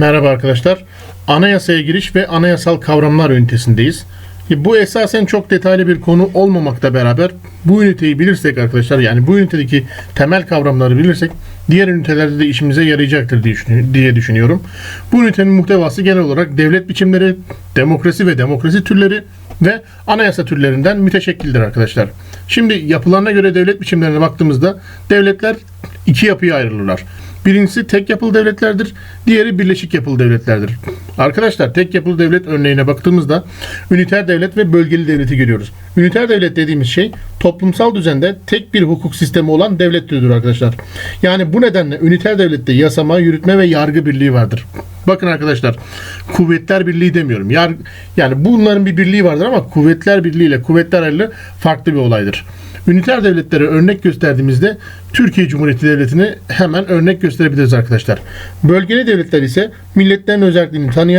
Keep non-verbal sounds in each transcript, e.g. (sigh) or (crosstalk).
Merhaba arkadaşlar. Anayasaya giriş ve anayasal kavramlar ünitesindeyiz. E, Bu esasen çok detaylı bir konu olmamakla beraber bu üniteyi bilirsek arkadaşlar yani bu ünitedeki temel kavramları bilirsek diğer ünitelerde de işimize yarayacaktır diye düşün- diye düşünüyorum. Bu ünitenin muhtevası genel olarak devlet biçimleri, demokrasi ve demokrasi türleri ve anayasa türlerinden müteşekkildir arkadaşlar. Şimdi yapılarına göre devlet biçimlerine baktığımızda devletler iki yapıya ayrılırlar. Birincisi tek yapılı devletlerdir, diğeri birleşik yapılı devletlerdir. Arkadaşlar tek yapılı devlet örneğine baktığımızda üniter devlet ve bölgeli devleti görüyoruz. Üniter devlet dediğimiz şey toplumsal düzende tek bir hukuk sistemi olan devlet türüdür arkadaşlar. Yani bu nedenle üniter devlette yasama, yürütme ve yargı birliği vardır. Bakın arkadaşlar kuvvetler birliği demiyorum. Yar, yani bunların bir birliği vardır ama kuvvetler birliği ile kuvvetler ayrılığı farklı bir olaydır. Üniter devletlere örnek gösterdiğimizde Türkiye Cumhuriyeti Devleti'ni hemen örnek gösterebiliriz arkadaşlar. Bölgeli devletler ise milletlerin özelliğini tanıyan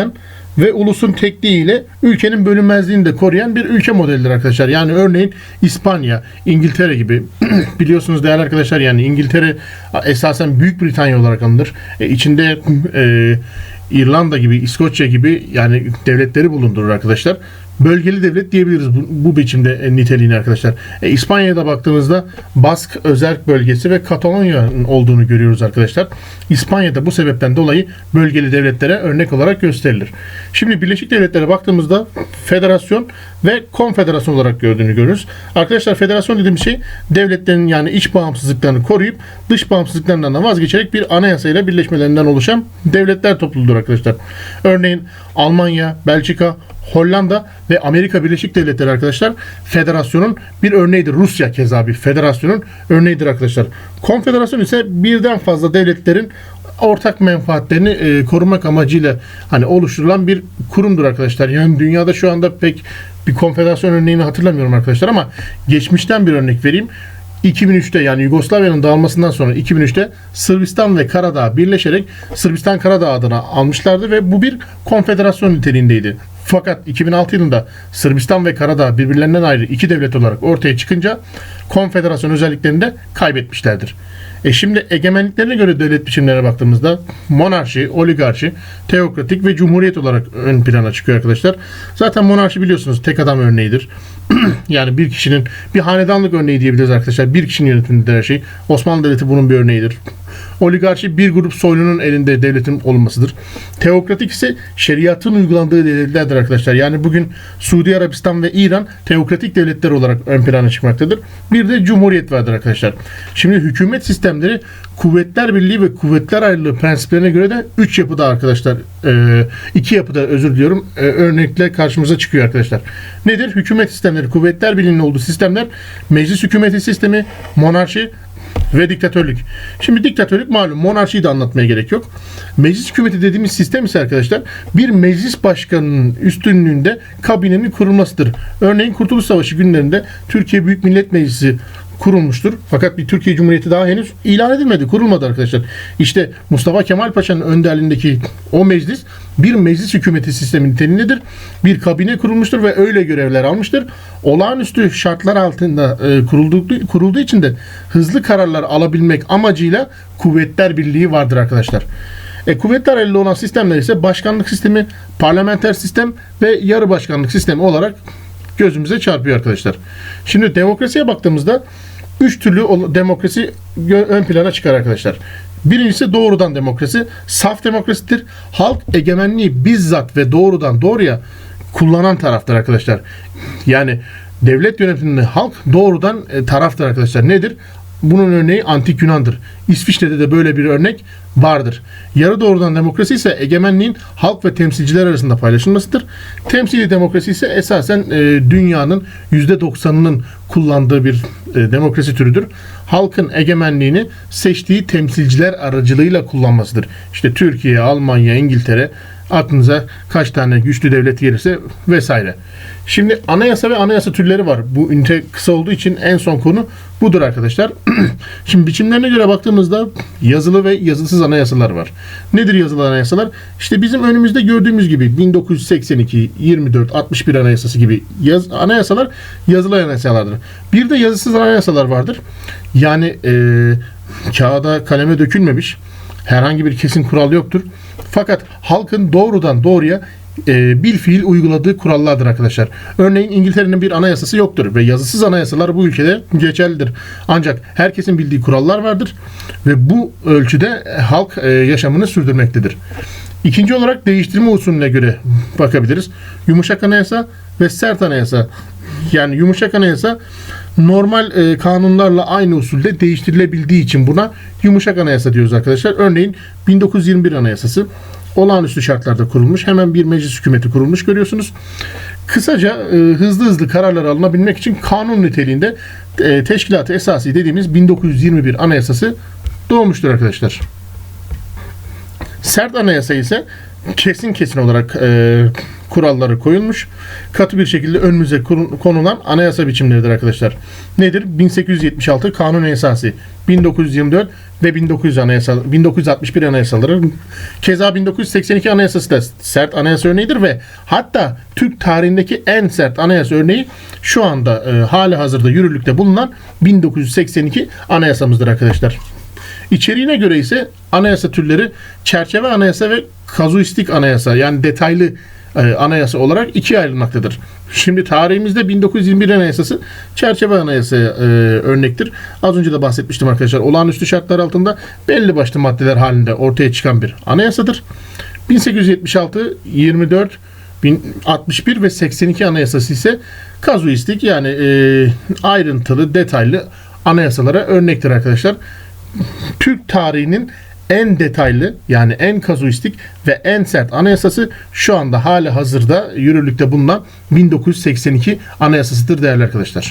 ve ulusun tekliği ile ülkenin bölünmezliğini de koruyan bir ülke modelidir arkadaşlar. Yani örneğin İspanya, İngiltere gibi (clears throat) biliyorsunuz değerli arkadaşlar yani İngiltere esasen Büyük Britanya olarak anılır. E, içinde e, İrlanda gibi, İskoçya gibi yani devletleri bulundurur arkadaşlar. Bölgeli devlet diyebiliriz bu, bu biçimde e, niteliğini arkadaşlar. E, İspanya'ya da baktığımızda Bask özerk bölgesi ve Katalonya'nın olduğunu görüyoruz arkadaşlar. İspanya'da bu sebepten dolayı bölgeli devletlere örnek olarak gösterilir. Şimdi Birleşik Devletlere baktığımızda federasyon ve konfederasyon olarak gördüğünü görürüz. Arkadaşlar federasyon dediğimiz şey devletlerin yani iç bağımsızlıklarını koruyup dış bağımsızlıklarından da vazgeçerek bir anayasayla birleşmelerinden oluşan devletler topluluğudur arkadaşlar. Örneğin Almanya, Belçika, Hollanda ve Amerika Birleşik Devletleri arkadaşlar federasyonun bir örneğidir. Rusya keza bir federasyonun örneğidir arkadaşlar. Konfederasyon ise birden fazla devletlerin ortak menfaatlerini e, korumak amacıyla hani oluşturulan bir kurumdur arkadaşlar. Yani dünyada şu anda pek bir konfederasyon örneğini hatırlamıyorum arkadaşlar ama geçmişten bir örnek vereyim. 2003'te yani Yugoslavya'nın dağılmasından sonra 2003'te Sırbistan ve Karadağ birleşerek Sırbistan Karadağ adına almışlardı ve bu bir konfederasyon niteliğindeydi. Fakat 2006 yılında Sırbistan ve Karadağ birbirlerinden ayrı iki devlet olarak ortaya çıkınca konfederasyon özelliklerini de kaybetmişlerdir. E şimdi egemenliklerine göre devlet biçimlerine baktığımızda monarşi, oligarşi, teokratik ve cumhuriyet olarak ön plana çıkıyor arkadaşlar. Zaten monarşi biliyorsunuz tek adam örneğidir. (clears throat) yani bir kişinin bir hanedanlık örneği diyebiliriz arkadaşlar. Bir kişinin yönetiminde her şey. Osmanlı Devleti bunun bir örneğidir. Oligarşi bir grup soylunun elinde devletin olmasıdır. Teokratik ise şeriatın uygulandığı devletlerdir arkadaşlar. Yani bugün Suudi Arabistan ve İran teokratik devletler olarak ön plana çıkmaktadır. Bir de cumhuriyet vardır arkadaşlar. Şimdi hükümet sistemleri kuvvetler birliği ve kuvvetler ayrılığı prensiplerine göre de üç yapıda arkadaşlar. e, iki yapıda özür diliyorum. e, örnekle karşımıza çıkıyor arkadaşlar. Nedir? Hükümet sistemleri, kuvvetler birliğinin olduğu sistemler meclis hükümeti sistemi, monarşi ve diktatörlük. Şimdi diktatörlük malum monarşiyi de anlatmaya gerek yok. Meclis hükümeti dediğimiz sistem ise arkadaşlar bir meclis başkanının üstünlüğünde kabinenin kurulmasıdır. Örneğin Kurtuluş Savaşı günlerinde Türkiye Büyük Millet Meclisi kurulmuştur. Fakat bir Türkiye Cumhuriyeti daha henüz ilan edilmedi, kurulmadı arkadaşlar. İşte Mustafa Kemal Paşa'nın önderliğindeki o meclis bir meclis hükümeti sistemi niteliğindedir. Bir kabine kurulmuştur ve öyle görevler almıştır. Olağanüstü şartlar altında e, kurulduğu, kurulduğu için de hızlı kararlar alabilmek amacıyla kuvvetler birliği vardır arkadaşlar. E, kuvvetler elde olan sistemler ise başkanlık sistemi, parlamenter sistem ve yarı başkanlık sistemi olarak gözümüze çarpıyor arkadaşlar. Şimdi demokrasiye baktığımızda üç türlü demokrasi ön plana çıkar arkadaşlar. Birincisi doğrudan demokrasi. Saf demokrasidir. Halk egemenliği bizzat ve doğrudan doğruya kullanan taraftır arkadaşlar. Yani devlet yönetiminde halk doğrudan e, taraftır arkadaşlar. Nedir? Bunun örneği antik Yunan'dır. İsviçre'de de böyle bir örnek vardır. Yarı doğrudan demokrasi ise egemenliğin halk ve temsilciler arasında paylaşılmasıdır. Temsili demokrasi ise esasen e, dünyanın %90'ının kullandığı bir e, demokrasi türüdür. Halkın egemenliğini seçtiği temsilciler aracılığıyla kullanmasıdır. İşte Türkiye, Almanya, İngiltere aklınıza kaç tane güçlü devlet gelirse vesaire. Şimdi anayasa ve anayasa türleri var. Bu ünite kısa olduğu için en son konu budur arkadaşlar. (clears throat) Şimdi biçimlerine göre baktığımızda yazılı ve yazısız anayasalar var. Nedir yazılı anayasalar? İşte bizim önümüzde gördüğümüz gibi 1982, 24, 61 anayasası gibi yaz, anayasalar yazılı anayasalardır. Bir de yazısız anayasalar vardır. Yani e, kağıda kaleme dökülmemiş Herhangi bir kesin kural yoktur. Fakat halkın doğrudan doğruya e, bil fiil uyguladığı kurallardır arkadaşlar. Örneğin İngiltere'nin bir anayasası yoktur ve yazısız anayasalar bu ülkede geçerlidir. Ancak herkesin bildiği kurallar vardır ve bu ölçüde halk e, yaşamını sürdürmektedir. İkinci olarak değiştirme usulüne göre bakabiliriz. Yumuşak anayasa ve sert anayasa. Yani yumuşak anayasa normal e, kanunlarla aynı usulde değiştirilebildiği için buna yumuşak anayasa diyoruz arkadaşlar. Örneğin 1921 anayasası olağanüstü şartlarda kurulmuş. Hemen bir meclis hükümeti kurulmuş görüyorsunuz. Kısaca e, hızlı hızlı kararlar alınabilmek için kanun niteliğinde e, teşkilat-ı esası dediğimiz 1921 anayasası doğmuştur arkadaşlar. Sert anayasa ise kesin kesin olarak e, kuralları koyulmuş. Katı bir şekilde önümüze konulan anayasa biçimleridir arkadaşlar. Nedir? 1876 Kanun Esası, 1924 ve 1900 anayasa 1961 anayasaları. Keza 1982 anayasası da sert anayasa örneğidir ve hatta Türk tarihindeki en sert anayasa örneği şu anda e, hali hazırda yürürlükte bulunan 1982 anayasamızdır arkadaşlar. İçeriğine göre ise anayasa türleri çerçeve anayasa ve kazuistik anayasa yani detaylı e, anayasa olarak ikiye ayrılmaktadır. Şimdi tarihimizde 1921 anayasası çerçeve anayasa e, örnektir. Az önce de bahsetmiştim arkadaşlar. Olağanüstü şartlar altında belli başlı maddeler halinde ortaya çıkan bir anayasadır. 1876, 24, 1061 ve 82 anayasası ise kazuistik yani e, ayrıntılı, detaylı anayasalara örnektir arkadaşlar. Türk tarihinin en detaylı yani en kazuistik ve en sert anayasası şu anda hali hazırda yürürlükte bulunan 1982 anayasasıdır değerli arkadaşlar.